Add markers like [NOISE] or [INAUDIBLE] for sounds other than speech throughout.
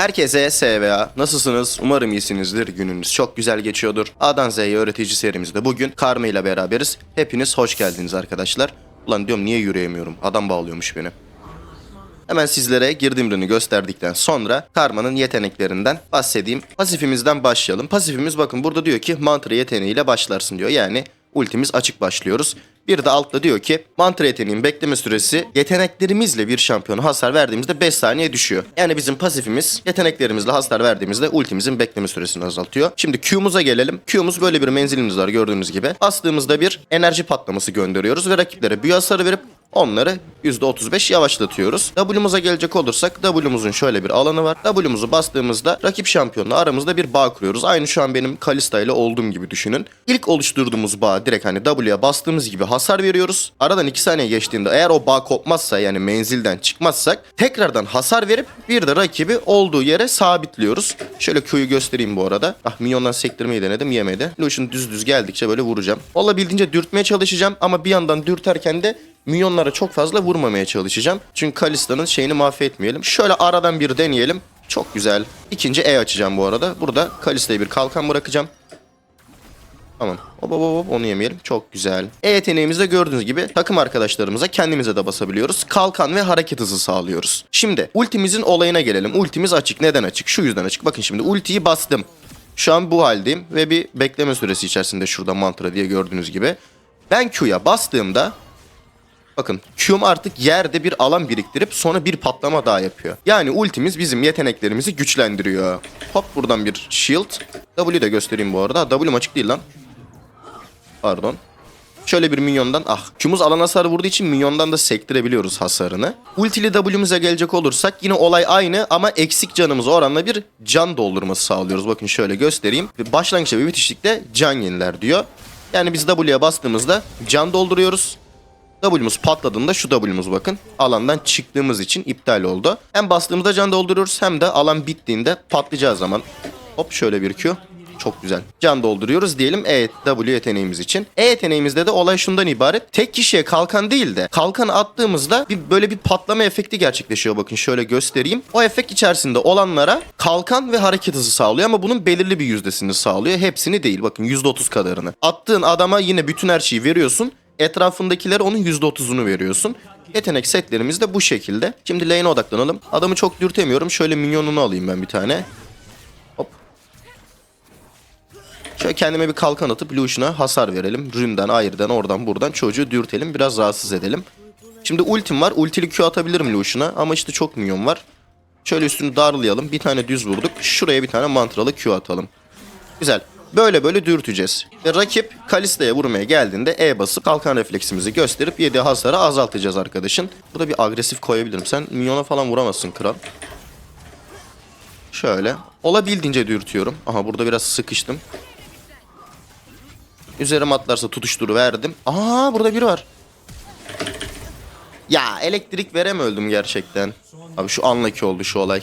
Herkese SVA. Nasılsınız? Umarım iyisinizdir. Gününüz çok güzel geçiyordur. A'dan Z'ye öğretici serimizde bugün Karma ile beraberiz. Hepiniz hoş geldiniz arkadaşlar. Ulan diyorum niye yürüyemiyorum? Adam bağlıyormuş beni. Hemen sizlere girdiğim ürünü gösterdikten sonra Karma'nın yeteneklerinden bahsedeyim. Pasifimizden başlayalım. Pasifimiz bakın burada diyor ki mantra yeteneğiyle başlarsın diyor. Yani ultimiz açık başlıyoruz. Bir de altta diyor ki mantra yeteneğin bekleme süresi yeteneklerimizle bir şampiyona hasar verdiğimizde 5 saniye düşüyor. Yani bizim pasifimiz yeteneklerimizle hasar verdiğimizde ultimizin bekleme süresini azaltıyor. Şimdi Q'muza gelelim. Q'muz böyle bir menzilimiz var gördüğünüz gibi. Bastığımızda bir enerji patlaması gönderiyoruz ve rakiplere büyü hasarı verip Onları %35 yavaşlatıyoruz. W'muza gelecek olursak W'muzun şöyle bir alanı var. W'muzu bastığımızda rakip şampiyonla aramızda bir bağ kuruyoruz. Aynı şu an benim Kalista ile olduğum gibi düşünün. İlk oluşturduğumuz bağ direkt hani W'ye bastığımız gibi hasar veriyoruz. Aradan 2 saniye geçtiğinde eğer o bağ kopmazsa yani menzilden çıkmazsak tekrardan hasar verip bir de rakibi olduğu yere sabitliyoruz. Şöyle Q'yu göstereyim bu arada. Ah minyondan sektirmeyi denedim yemedi. Lucian düz düz geldikçe böyle vuracağım. Olabildiğince dürtmeye çalışacağım ama bir yandan dürterken de minyonlara çok fazla vurmamaya çalışacağım. Çünkü Kalista'nın şeyini mahvetmeyelim. Şöyle aradan bir deneyelim. Çok güzel. İkinci E açacağım bu arada. Burada Kalista'ya bir kalkan bırakacağım. Tamam. Hop hop hop onu yemeyelim. Çok güzel. E yeteneğimizde gördüğünüz gibi takım arkadaşlarımıza kendimize de basabiliyoruz. Kalkan ve hareket hızı sağlıyoruz. Şimdi ultimizin olayına gelelim. Ultimiz açık. Neden açık? Şu yüzden açık. Bakın şimdi ultiyi bastım. Şu an bu haldeyim ve bir bekleme süresi içerisinde şurada mantra diye gördüğünüz gibi. Ben Q'ya bastığımda Bakın Q'm artık yerde bir alan biriktirip sonra bir patlama daha yapıyor. Yani ultimiz bizim yeteneklerimizi güçlendiriyor. Hop buradan bir shield. W de göstereyim bu arada. W'm açık değil lan. Pardon. Şöyle bir minyondan ah Q'muz alan hasarı vurduğu için minyondan da sektirebiliyoruz hasarını. Ultili W'muza gelecek olursak yine olay aynı ama eksik canımıza oranla bir can doldurması sağlıyoruz. Bakın şöyle göstereyim. Başlangıçta ve bitişlikte can yeniler diyor. Yani biz W'ye bastığımızda can dolduruyoruz. W'muz patladığında şu W'muz bakın alandan çıktığımız için iptal oldu. Hem bastığımızda can dolduruyoruz hem de alan bittiğinde patlayacağı zaman hop şöyle bir Q. Çok güzel. Can dolduruyoruz diyelim E W yeteneğimiz için. E yeteneğimizde de olay şundan ibaret. Tek kişiye kalkan değil de kalkanı attığımızda bir böyle bir patlama efekti gerçekleşiyor. Bakın şöyle göstereyim. O efekt içerisinde olanlara kalkan ve hareket hızı sağlıyor ama bunun belirli bir yüzdesini sağlıyor. Hepsini değil. Bakın %30 kadarını. Attığın adama yine bütün her şeyi veriyorsun etrafındakilere onun %30'unu veriyorsun. Yetenek setlerimiz de bu şekilde. Şimdi lane'e odaklanalım. Adamı çok dürtemiyorum. Şöyle minyonunu alayım ben bir tane. Hop. Şöyle kendime bir kalkan atıp Lucian'a hasar verelim. Ründen, Ayrı'dan, oradan, buradan çocuğu dürtelim. Biraz rahatsız edelim. Şimdi ultim var. Ultili Q atabilirim Lucian'a ama işte çok minyon var. Şöyle üstünü darlayalım. Bir tane düz vurduk. Şuraya bir tane mantralı Q atalım. Güzel. Böyle böyle dürteceğiz. Ve rakip Kalista'ya vurmaya geldiğinde E basıp kalkan refleksimizi gösterip yediği hasarı azaltacağız arkadaşın. Burada bir agresif koyabilirim. Sen minyona falan vuramazsın kral. Şöyle. Olabildiğince dürtüyorum. Aha burada biraz sıkıştım. Üzerime atlarsa tutuşturu verdim. Aa burada biri var. Ya elektrik verem öldüm gerçekten. Abi şu unlucky oldu şu olay.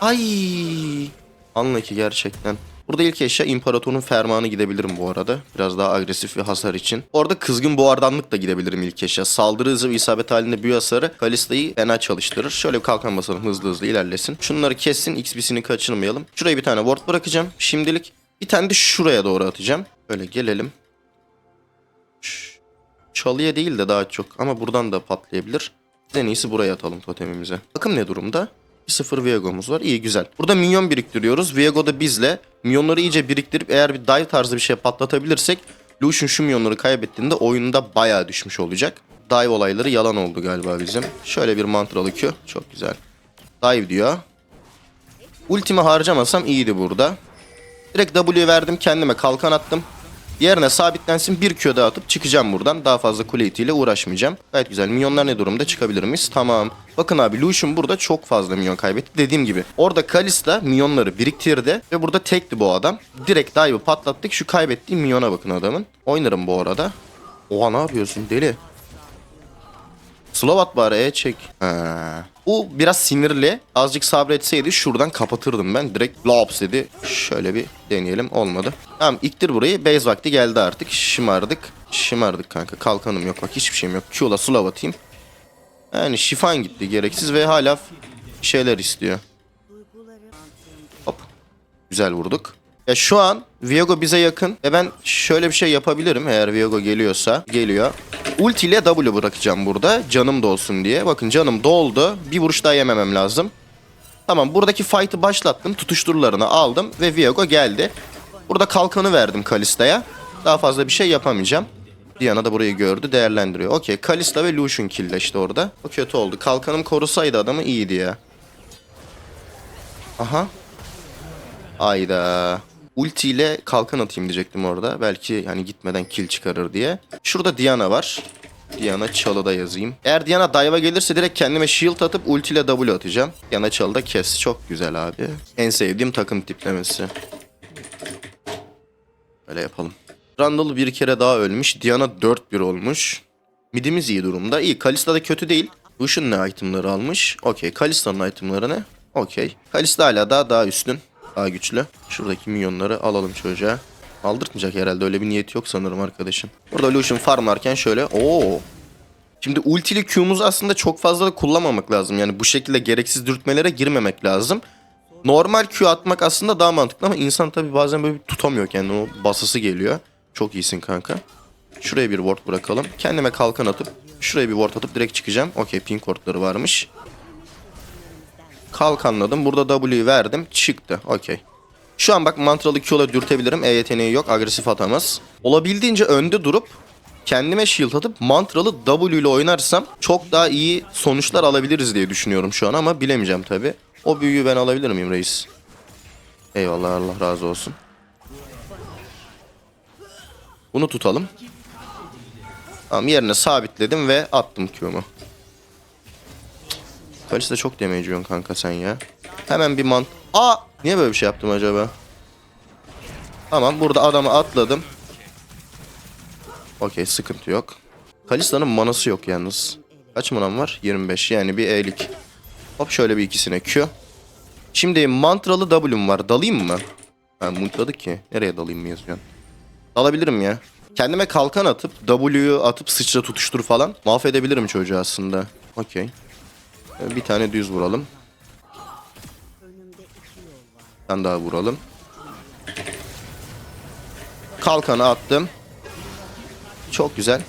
Ay. Unlucky gerçekten. Burada ilk eşya imparatorun fermanı gidebilirim bu arada. Biraz daha agresif bir hasar için. Orada kızgın boğardanlık da gidebilirim ilk eşya. Saldırı hızı ve isabet halinde büyü hasarı Kalista'yı fena çalıştırır. Şöyle bir kalkan basalım hızlı hızlı ilerlesin. Şunları kessin XP'sini kaçırmayalım. Şuraya bir tane ward bırakacağım. Şimdilik bir tane de şuraya doğru atacağım. Böyle gelelim. Çalıya değil de daha çok ama buradan da patlayabilir. En iyisi buraya atalım totemimize. Bakın ne durumda? 0 Viego'muz var. İyi güzel. Burada minyon biriktiriyoruz. Viego da bizle. Minyonları iyice biriktirip eğer bir dive tarzı bir şey patlatabilirsek Lucian şu minyonları kaybettiğinde oyunda bayağı düşmüş olacak. Dive olayları yalan oldu galiba bizim. Şöyle bir mantralı Q. Çok güzel. Dive diyor. Ultimi harcamasam iyiydi burada. Direkt W verdim kendime kalkan attım. Yerine sabitlensin bir Q daha atıp çıkacağım buradan. Daha fazla kule itiyle uğraşmayacağım. Gayet güzel. Minyonlar ne durumda? Çıkabilir miyiz? Tamam. Bakın abi Lucian burada çok fazla minyon kaybetti. Dediğim gibi. Orada Kalista minyonları biriktirdi. Ve burada tekti bu adam. Direkt dive'ı patlattık. Şu kaybettiği minyona bakın adamın. Oynarım bu arada. Oha ne yapıyorsun deli? Slow at bari E çek. Ha. Bu biraz sinirli. Azıcık sabretseydi şuradan kapatırdım ben. Direkt lops dedi. Şöyle bir deneyelim. Olmadı. Tamam iktir burayı. Base vakti geldi artık. Şımardık. Şımardık kanka. Kalkanım yok. Bak hiçbir şeyim yok. Q'la slow atayım. Yani şifan gitti gereksiz ve hala şeyler istiyor. Hop. Güzel vurduk. Ya şu an Viego bize yakın. E ben şöyle bir şey yapabilirim eğer Viego geliyorsa. Geliyor. Ulti ile W bırakacağım burada. Canım da olsun diye. Bakın canım doldu. Bir vuruş daha yememem lazım. Tamam buradaki fight'ı başlattım. Tutuşturularını aldım ve Viego geldi. Burada kalkanı verdim Kalista'ya. Daha fazla bir şey yapamayacağım. Diana da burayı gördü değerlendiriyor. Okey Kalista ve Lucian killeşti orada. O kötü oldu. Kalkanım korusaydı adamı iyiydi ya. Aha. Ayda. Ulti ile kalkan atayım diyecektim orada. Belki hani gitmeden kill çıkarır diye. Şurada Diana var. Diana çalıda yazayım. Eğer Diana dive'a gelirse direkt kendime shield atıp ulti ile W atacağım. Diana çalıda kes. Çok güzel abi. En sevdiğim takım tiplemesi. Öyle yapalım. Randall bir kere daha ölmüş. Diana 4-1 olmuş. Midimiz iyi durumda. İyi. Kalista da kötü değil. Lucian ne itemları almış? Okey. Kalista'nın itemları ne? Okey. Kalista hala daha daha üstün. Daha güçlü. Şuradaki minyonları alalım çocuğa. Aldırtmayacak herhalde. Öyle bir niyeti yok sanırım arkadaşın. Burada Lucian farmlarken şöyle. Oo. Şimdi ultili Q'muzu aslında çok fazla da kullanmamak lazım. Yani bu şekilde gereksiz dürtmelere girmemek lazım. Normal Q atmak aslında daha mantıklı ama insan tabi bazen böyle tutamıyor kendini. O basısı geliyor. Çok iyisin kanka. Şuraya bir ward bırakalım. Kendime kalkan atıp şuraya bir ward atıp direkt çıkacağım. Okey pink wardları varmış. Kalkanladım. Burada W'yu verdim. Çıktı. Okey. Şu an bak mantralı Q'la dürtebilirim. E yeteneği yok. Agresif atamaz. Olabildiğince önde durup kendime shield atıp mantralı W ile oynarsam çok daha iyi sonuçlar alabiliriz diye düşünüyorum şu an ama bilemeyeceğim tabi. O büyüyü ben alabilir miyim reis? Eyvallah Allah razı olsun. Bunu tutalım. Tamam yerine sabitledim ve attım Q'mu. Kalista çok damage yiyorsun kanka sen ya. Hemen bir man... Aa! Niye böyle bir şey yaptım acaba? Tamam burada adamı atladım. Okey sıkıntı yok. Kalista'nın manası yok yalnız. Kaç manam var? 25 yani bir E'lik. Hop şöyle bir ikisine Q. Şimdi mantralı W'm var. Dalayım mı? Ha mutladık ki. Nereye dalayım mı yazıyorsun? Dalabilirim ya. Kendime kalkan atıp W'yu atıp sıçra tutuştur falan. Mahvedebilirim çocuğu aslında. Okey. Bir tane düz vuralım. Bir tane daha vuralım. Kalkanı attım. Çok güzel.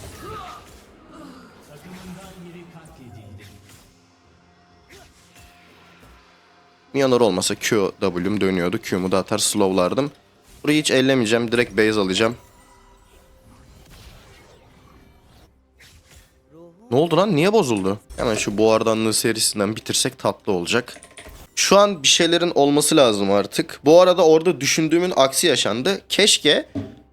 Minyonlar olmasa Q, W'm dönüyordu. Q'mu da atar slowlardım. Burayı hiç ellemeyeceğim. Direkt base alacağım. Ne oldu lan? Niye bozuldu? Hemen şu buhardanlığı serisinden bitirsek tatlı olacak. Şu an bir şeylerin olması lazım artık. Bu arada orada düşündüğümün aksi yaşandı. Keşke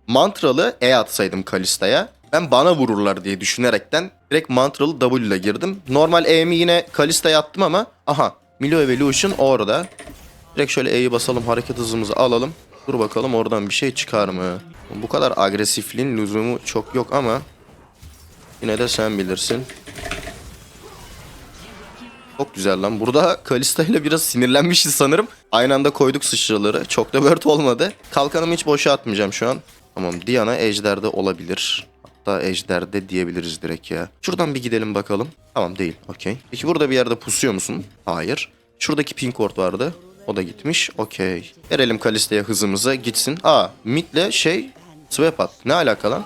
mantralı E atsaydım Kalista'ya. Ben bana vururlar diye düşünerekten direkt mantralı W ile girdim. Normal E'mi yine Kalista'ya attım ama aha Milo ve Lucian orada. Direkt şöyle E'yi basalım hareket hızımızı alalım. Dur bakalım oradan bir şey çıkar mı? Bu kadar agresifliğin lüzumu çok yok ama yine de sen bilirsin. Çok güzel lan. Burada Kalista ile biraz sinirlenmişiz sanırım. Aynı anda koyduk sıçraları. Çok da word olmadı. Kalkanımı hiç boşa atmayacağım şu an. Tamam Diana Ejder'de olabilir. Hatta Ejder'de diyebiliriz direkt ya. Şuradan bir gidelim bakalım. Tamam değil. Okey. Peki burada bir yerde pusuyor musun? Hayır. Şuradaki pink ward vardı. O da gitmiş. Okey. Verelim Kalista'ya hızımızı gitsin. Aa midle şey swap at. Ne alaka lan?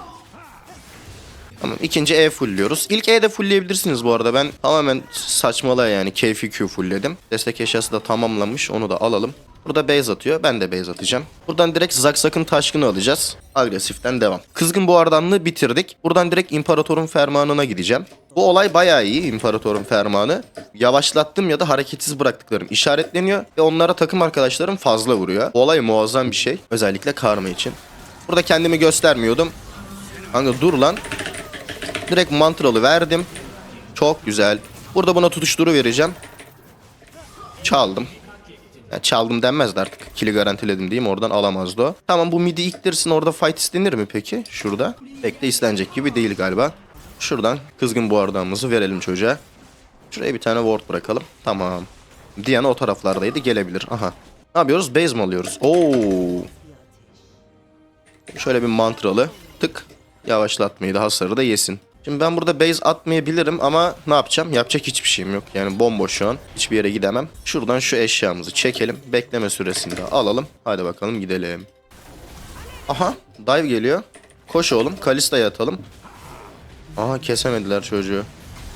Tamam ikinci E fullliyoruz. İlk E'de fullleyebilirsiniz bu arada. Ben tamamen saçmalığa yani keyfi Q fullledim. Destek eşyası da tamamlamış. Onu da alalım. Burada base atıyor. Ben de base atacağım. Buradan direkt Zaksak'ın taşkını alacağız. Agresiften devam. Kızgın buhardanlığı bitirdik. Buradan direkt İmparator'un fermanına gideceğim. Bu olay bayağı iyi İmparator'un fermanı. Yavaşlattım ya da hareketsiz bıraktıklarım işaretleniyor. Ve onlara takım arkadaşlarım fazla vuruyor. Bu olay muazzam bir şey. Özellikle karma için. Burada kendimi göstermiyordum. Kanka dur lan. Direkt mantralı verdim. Çok güzel. Burada buna tutuşturu vereceğim. Çaldım. Ya çaldım denmez de artık. Kili garantiledim diyeyim oradan alamazdı o. Tamam bu midi iktirsin orada fight istenir mi peki? Şurada. Pek de istenecek gibi değil galiba. Şuradan kızgın buhardağımızı verelim çocuğa. Şuraya bir tane ward bırakalım. Tamam. Diana o taraflardaydı gelebilir. Aha. Ne yapıyoruz? Base mi alıyoruz? Oo. Şöyle bir mantralı. Tık. Yavaşlatmayı da hasarı da yesin. Şimdi ben burada base atmayabilirim ama ne yapacağım? Yapacak hiçbir şeyim yok. Yani bomboş şu an. Hiçbir yere gidemem. Şuradan şu eşyamızı çekelim. Bekleme süresinde alalım. Hadi bakalım gidelim. Aha dive geliyor. Koş oğlum. Kalista'ya atalım. Aha kesemediler çocuğu.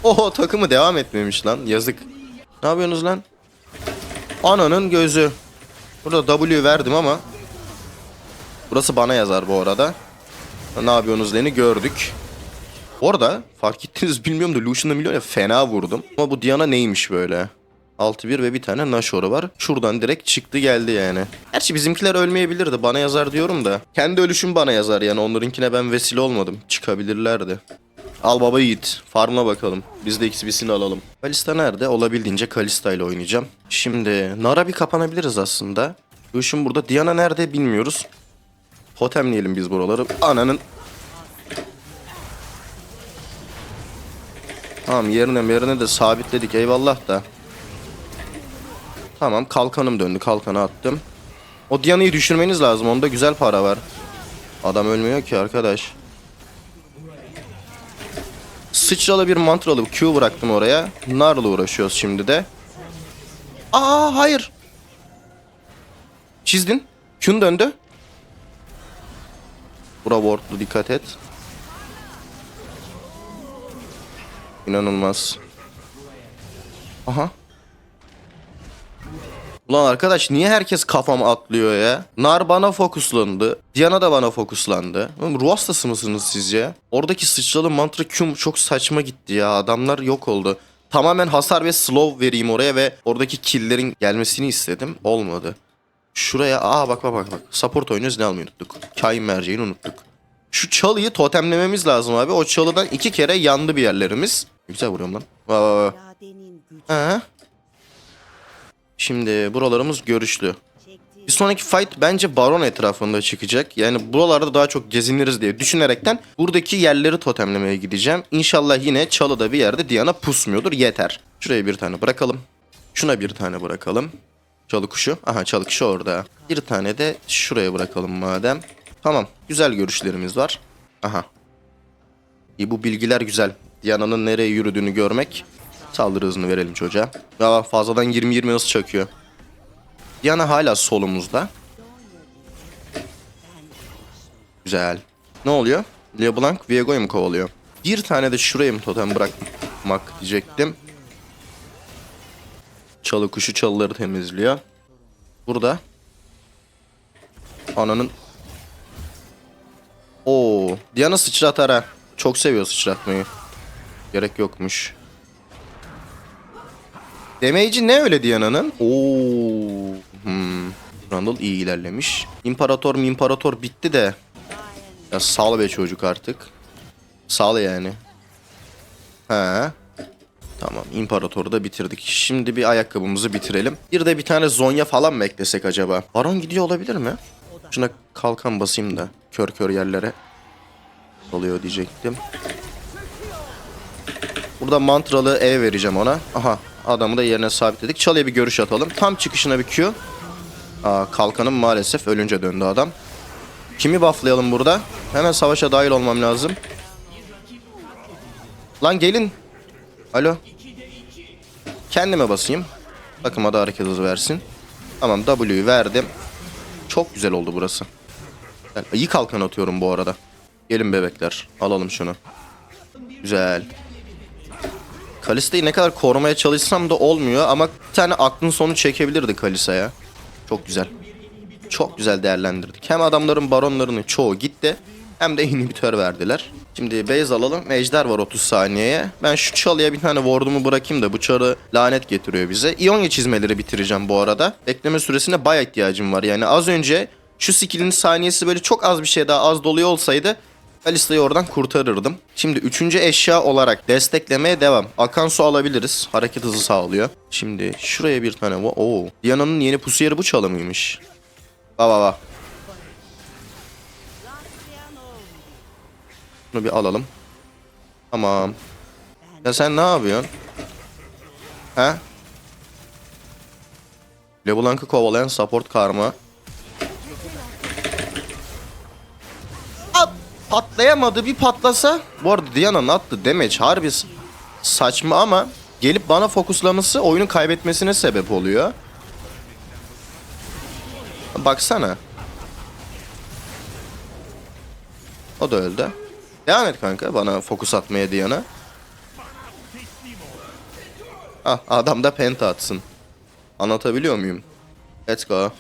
Oho takımı devam etmemiş lan. Yazık. Ne yapıyorsunuz lan? Ananın gözü. Burada W verdim ama. Burası bana yazar bu arada. Ne yapıyorsunuz deni gördük. Orada fark ettiniz bilmiyorum da Lucian'la Milyon'a fena vurdum. Ama bu Diana neymiş böyle? 6-1 ve bir tane Nashor'u var. Şuradan direkt çıktı geldi yani. Gerçi bizimkiler ölmeyebilirdi. Bana yazar diyorum da. Kendi ölüşüm bana yazar yani. Onlarınkine ben vesile olmadım. Çıkabilirlerdi. Al baba yiğit. Farmla bakalım. Biz de XB'sini alalım. Kalista nerede? Olabildiğince Kalista ile oynayacağım. Şimdi Nara bir kapanabiliriz aslında. Lucian burada. Diana nerede bilmiyoruz. Totemleyelim biz buraları. Ananın Tamam yerine yerine de sabitledik eyvallah da. Tamam kalkanım döndü kalkanı attım. O Diana'yı düşürmeniz lazım onda güzel para var. Adam ölmüyor ki arkadaş. Sıçralı bir mantralı Q bıraktım oraya. Narla uğraşıyoruz şimdi de. Aa hayır. Çizdin. Q'un döndü. Bura wardlu dikkat et. İnanılmaz. Aha. Ulan arkadaş niye herkes kafama atlıyor ya? Nar bana fokuslandı. Diana da bana fokuslandı. Oğlum ruh hastası mısınız sizce? Oradaki sıçralı mantra Q'm çok saçma gitti ya. Adamlar yok oldu. Tamamen hasar ve slow vereyim oraya ve oradaki killlerin gelmesini istedim. Olmadı. Şuraya aa bak bak bak bak. Support oynuyoruz ne almayı unuttuk. Kain merceğini unuttuk. Şu çalıyı totemlememiz lazım abi. O çalıdan iki kere yandı bir yerlerimiz. Güzel vuruyorum lan. Ha. Şimdi buralarımız görüşlü. Bir sonraki fight bence baron etrafında çıkacak. Yani buralarda daha çok geziniriz diye düşünerekten buradaki yerleri totemlemeye gideceğim. İnşallah yine çalıda bir yerde Diana pusmuyordur yeter. Şuraya bir tane bırakalım. Şuna bir tane bırakalım. Çalı kuşu. Aha çalı kuşu orada. Bir tane de şuraya bırakalım madem. Tamam. Güzel görüşlerimiz var. Aha. İyi bu bilgiler güzel. Diana'nın nereye yürüdüğünü görmek. Saldırı hızını verelim çocuğa. Ya fazladan 20-20 nasıl çakıyor. Diana hala solumuzda. Güzel. Ne oluyor? LeBlanc Viego'yu mu kovalıyor? Bir tane de şuraya mı totem bırakmak diyecektim. Çalı kuşu çalıları temizliyor. Burada. Ananın. Oo, Diana sıçratar ha. Çok seviyor sıçratmayı. Gerek yokmuş. Damage'i ne öyle Diana'nın? Oo. Hmm. Randall iyi ilerlemiş. İmparator mi imparator bitti de. Ya sal be çocuk artık. Sal yani. He. Tamam imparatoru da bitirdik. Şimdi bir ayakkabımızı bitirelim. Bir de bir tane Zonya falan mı eklesek acaba? Baron gidiyor olabilir mi? Şuna kalkan basayım da kör kör yerlere. Oluyor diyecektim. Burada mantralı E vereceğim ona. Aha adamı da yerine sabitledik. Çalıya bir görüş atalım. Tam çıkışına bir Q. Aa, kalkanım maalesef ölünce döndü adam. Kimi bufflayalım burada? Hemen savaşa dahil olmam lazım. Lan gelin. Alo. Kendime basayım. Takıma da hareket hızı versin. Tamam W'yu verdim. Çok güzel oldu burası. Ben iyi kalkan atıyorum bu arada. Gelin bebekler. Alalım şunu. Güzel. Kalista'yı ne kadar korumaya çalışsam da olmuyor ama bir tane aklın sonu çekebilirdi Kalista'ya. Çok güzel. Çok güzel değerlendirdik. Hem adamların baronlarının çoğu gitti hem de [LAUGHS] inhibitör verdiler. Şimdi base alalım. Ejder var 30 saniyeye. Ben şu çalıya bir tane ward'umu bırakayım da bu çarı lanet getiriyor bize. İonya çizmeleri bitireceğim bu arada. Bekleme süresine baya ihtiyacım var. Yani az önce şu skill'in saniyesi böyle çok az bir şey daha az doluyor olsaydı Kalista'yı oradan kurtarırdım. Şimdi üçüncü eşya olarak desteklemeye devam. Akan su alabiliriz. Hareket hızı sağlıyor. Şimdi şuraya bir tane... Oo. Diana'nın yeni pusu yeri bu çalı mıymış? Ba ba ba. Bunu bir alalım. Tamam. Ya sen ne yapıyorsun? He? LeBlanc'ı kovalayan support karma. Patlayamadı bir patlasa. Bu arada Diana'nın attığı damage harbi saçma ama gelip bana fokuslaması oyunun kaybetmesine sebep oluyor. Baksana. O da öldü. Devam et kanka bana fokus atmaya Diana. Ah adam da penta atsın. Anlatabiliyor muyum? Let's go.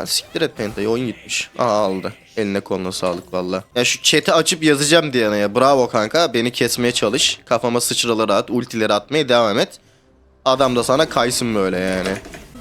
Ya siktir et Penta'yı oyun gitmiş. Aha aldı. Eline koluna sağlık valla. Ya şu chat'i açıp yazacağım Diana'ya. Bravo kanka beni kesmeye çalış. Kafama sıçraları at. Ultileri atmaya devam et. Adam da sana kaysın böyle yani.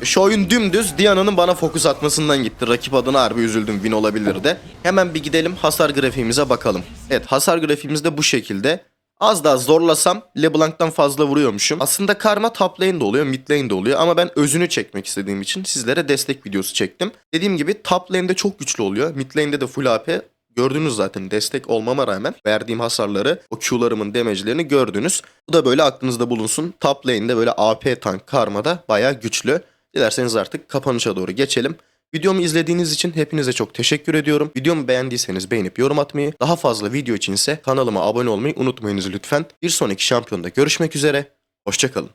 Şu oyun dümdüz Diana'nın bana fokus atmasından gitti. Rakip adına harbi üzüldüm win olabilirdi. Hemen bir gidelim hasar grafiğimize bakalım. Evet hasar grafiğimiz de bu şekilde. Az daha zorlasam LeBlanc'tan fazla vuruyormuşum. Aslında karma top lane'de oluyor, mid lane'de oluyor ama ben özünü çekmek istediğim için sizlere destek videosu çektim. Dediğim gibi top lane'de çok güçlü oluyor. Mid lane'de de full AP. Gördünüz zaten destek olmama rağmen verdiğim hasarları, o Q'larımın damage'lerini gördünüz. Bu da böyle aklınızda bulunsun. Top lane'de böyle AP tank karmada bayağı güçlü. Dilerseniz artık kapanışa doğru geçelim. Videomu izlediğiniz için hepinize çok teşekkür ediyorum. Videomu beğendiyseniz beğenip yorum atmayı, daha fazla video için ise kanalıma abone olmayı unutmayınız lütfen. Bir sonraki şampiyonda görüşmek üzere. Hoşçakalın.